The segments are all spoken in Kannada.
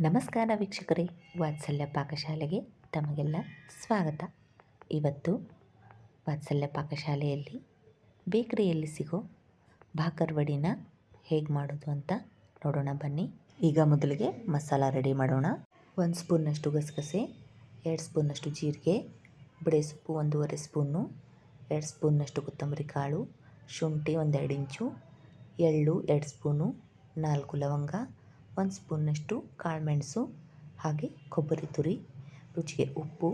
ನಮಸ್ಕಾರ ವೀಕ್ಷಕರೇ, ವಾತ್ಸಲ್ಯ ಪಾಕಶಾಲೆಗೆ ತಮಗೆಲ್ಲ ಸ್ವಾಗತ. ಇವತ್ತು ವಾತ್ಸಲ್ಯ ಪಾಕಶಾಲೆಯಲ್ಲಿ ಬೇಕರಿಯಲ್ಲಿ ಸಿಗೋ ಭಾಕರ್ವಡಿನ ಹೇಗೆ ಮಾಡೋದು ಅಂತ ನೋಡೋಣ ಬನ್ನಿ. ಈಗ ಮೊದಲಿಗೆ ಮಸಾಲ ರೆಡಿ ಮಾಡೋಣ. ಒಂದು ಸ್ಪೂನಷ್ಟು ಗಸಗಸೆ, ಎರಡು ಸ್ಪೂನಷ್ಟು ಜೀರಿಗೆ, ಬಿಡೆ ಸೊಪ್ಪು ಒಂದೂವರೆ ಸ್ಪೂನು, ಎರಡು ಸ್ಪೂನ್ನಷ್ಟು ಕೊತ್ತಂಬರಿ ಕಾಳು, ಶುಂಠಿ ಒಂದೆರಡು ಇಂಚು, ಎಳ್ಳು ಎರಡು ಸ್ಪೂನು, ನಾಲ್ಕು ಲವಂಗ ಒಂದು ಸ್ಪೂನ್ನಷ್ಟು ಕಾಳುಮೆಣಸು ಹಾಗೆ ಕೊಬ್ಬರಿ ತುರಿ, ರುಚಿಗೆ ಉಪ್ಪು,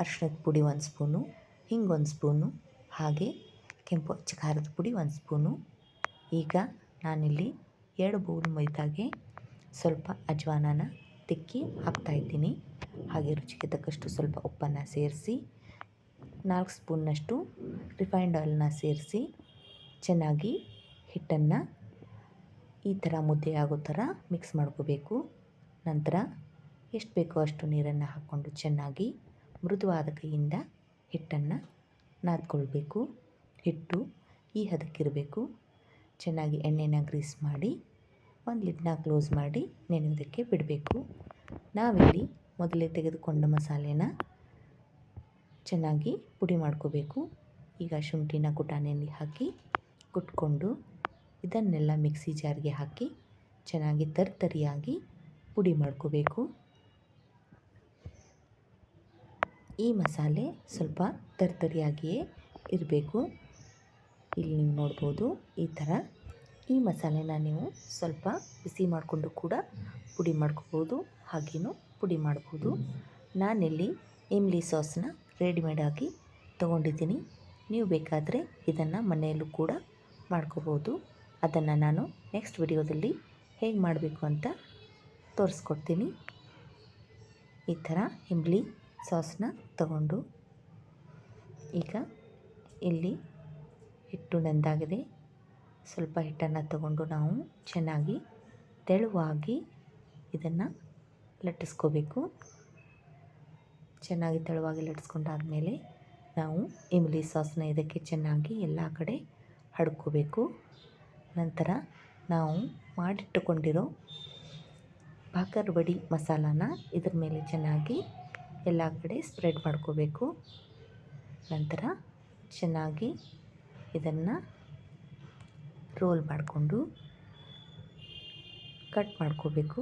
ಅರಿಶಿಣದ ಪುಡಿ ಒಂದು ಸ್ಪೂನು ಹಿಂಗೊಂದು ಸ್ಪೂನು, ಹಾಗೆ ಕೆಂಪು ಅಚ್ಚ ಖಾರದ ಪುಡಿ ಒಂದು ಸ್ಪೂನು. ಈಗ ನಾನಿಲ್ಲಿ ಎರಡು ಬೌಲ್ ಮೈದಾಗೆ ಸ್ವಲ್ಪ ಅಜ್ವಾನನ ತಿಕ್ಕಿ ಹಾಕ್ತಾಯಿದ್ದೀನಿ ಹಾಗೆ ರುಚಿಗೆ ತಕ್ಕಷ್ಟು ಸ್ವಲ್ಪ ಉಪ್ಪನ್ನು ಸೇರಿಸಿ, ನಾಲ್ಕು ಸ್ಪೂನ್ನಷ್ಟು ರಿಫೈನ್ಡ್ ಆಯಿಲ್ನ ಸೇರಿಸಿ, ಚೆನ್ನಾಗಿ ಹಿಟ್ಟನ್ನು ಈ ಥರ ಮುದ್ದೆ ಆಗೋ ಥರ ಮಿಕ್ಸ್ ಮಾಡ್ಕೋಬೇಕು. ನಂತರ ಎಷ್ಟು ಬೇಕೋ ಅಷ್ಟು ನೀರನ್ನು ಹಾಕ್ಕೊಂಡು ಚೆನ್ನಾಗಿ ಮೃದುವಾದ ಕೈಯಿಂದ ಹಿಟ್ಟನ್ನು ನಾದ್ಕೊಳ್ಬೇಕು. ಹಿಟ್ಟು ಈ ಹದಕ್ಕಿರಬೇಕು ಚೆನ್ನಾಗಿ ಎಣ್ಣೆನ ಗ್ರೀಸ್ ಮಾಡಿ ಒಂದು ಲಿಡ್ನ ಕ್ಲೋಸ್ ಮಾಡಿ ನೆನೆಯೋದಕ್ಕೆ ಬಿಡಬೇಕು. ನಾವಿಲ್ಲಿ ಮೊದಲೇ ತೆಗೆದುಕೊಂಡ ಮಸಾಲೆನ ಚೆನ್ನಾಗಿ ಪುಡಿ ಮಾಡ್ಕೋಬೇಕು. ಈಗ ಶುಂಠಿನ ಕುಟಾಣಿಯಲ್ಲಿ ಹಾಕಿ ಕುಟ್ಕೊಂಡು ಇದನ್ನೆಲ್ಲ ಮಿಕ್ಸಿ ಜಾರ್ಗೆ ಹಾಕಿ ಚೆನ್ನಾಗಿ ತರ್ತರಿಯಾಗಿ ಪುಡಿ ಮಾಡ್ಕೋಬೇಕು. ಈ ಮಸಾಲೆ ಸ್ವಲ್ಪ ತರ್ತರಿಯಾಗಿಯೇ ಇರಬೇಕು. ಇಲ್ಲಿ ನೀವು ನೋಡ್ಬೋದು ಈ ಥರ. ಈ ಮಸಾಲೆನ ನೀವು ಸ್ವಲ್ಪ ಬಿಸಿ ಮಾಡಿಕೊಂಡು ಕೂಡ ಪುಡಿ ಮಾಡ್ಕೋಬೋದು, ಹಾಗೇನೂ ಪುಡಿ ಮಾಡ್ಬೋದು. ನಾನಿಲ್ಲಿ ಇಮ್ಲಿ ಸಾಸ್ನ ರೆಡಿಮೇಡಾಗಿ ತೊಗೊಂಡಿದ್ದೀನಿ. ನೀವು ಬೇಕಾದರೆ ಇದನ್ನು ಮನೆಯಲ್ಲೂ ಕೂಡ ಮಾಡ್ಕೋಬೋದು. ಅದನ್ನು ನಾನು ನೆಕ್ಸ್ಟ್ ವಿಡಿಯೋದಲ್ಲಿ ಹೇಗೆ ಮಾಡಬೇಕು ಅಂತ ತೋರಿಸ್ಕೊಡ್ತೀನಿ. ಈ ಥರ ಇಂಬ್ಲಿ ಸಾಸ್ನ ತಗೊಂಡು ಈಗ ಇಲ್ಲಿ ಹಿಟ್ಟು ನೆಂದಾಗಿದೆ. ಸ್ವಲ್ಪ ಹಿಟ್ಟನ್ನು ತಗೊಂಡು ನಾವು ಚೆನ್ನಾಗಿ ತೆಳುವಾಗಿ ಇದನ್ನು ಲಟ್ಟಿಸ್ಕೋಬೇಕು. ಚೆನ್ನಾಗಿ ತೆಳುವಾಗಿ ಲಟ್ಟಿಸ್ಕೊಂಡಾದಮೇಲೆ ನಾವು ಇಮ್ಲಿ ಸಾಸ್ನ ಇದಕ್ಕೆ ಚೆನ್ನಾಗಿ ಎಲ್ಲ ಕಡೆ ಹಡ್ಕೋಬೇಕು ನಂತರ ನಾವು ಮಾಡಿಟ್ಟುಕೊಂಡಿರೋ ಬಾಕರ್ ಬಡಿ ಮಸಾಲಾನ ಇದ್ರ ಮೇಲೆ ಚೆನ್ನಾಗಿ ಎಲ್ಲ ಕಡೆ ಸ್ಪ್ರೆಡ್ ಮಾಡ್ಕೋಬೇಕು. ನಂತರ ಚೆನ್ನಾಗಿ ಇದನ್ನು ರೋಲ್ ಮಾಡಿಕೊಂಡು ಕಟ್ ಮಾಡ್ಕೋಬೇಕು.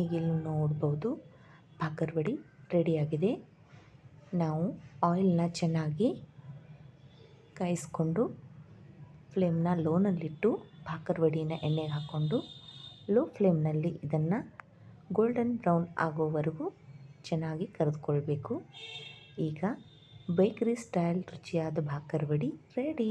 ಈಗ ಇಲ್ಲಿ ನೋಡ್ಬೋದು ಭಾಕರ್ ವಡಿ ರೆಡಿಯಾಗಿದೆ ನಾವು ಆಯಿಲ್ನ ಚೆನ್ನಾಗಿ ಕಾಯಿಸ್ಕೊಂಡು ಫ್ಲೇಮ್ನ ಲೋನಲ್ಲಿಟ್ಟು ಭಾಕರ್ವಡಿನ ಎಣ್ಣೆಗೆ ಹಾಕ್ಕೊಂಡು ಲೋ ಫ್ಲೇಮ್ನಲ್ಲಿ ಇದನ್ನು ಗೋಲ್ಡನ್ ಬ್ರೌನ್ ಆಗೋವರೆಗೂ ಚೆನ್ನಾಗಿ ಕರೆದುಕೊಳ್ಬೇಕು. ಈಗ ಬೇಕರಿ ಸ್ಟೈಲ್ ರುಚಿಯಾದ ಭಾಕರ್ವಡಿ ರೆಡಿ.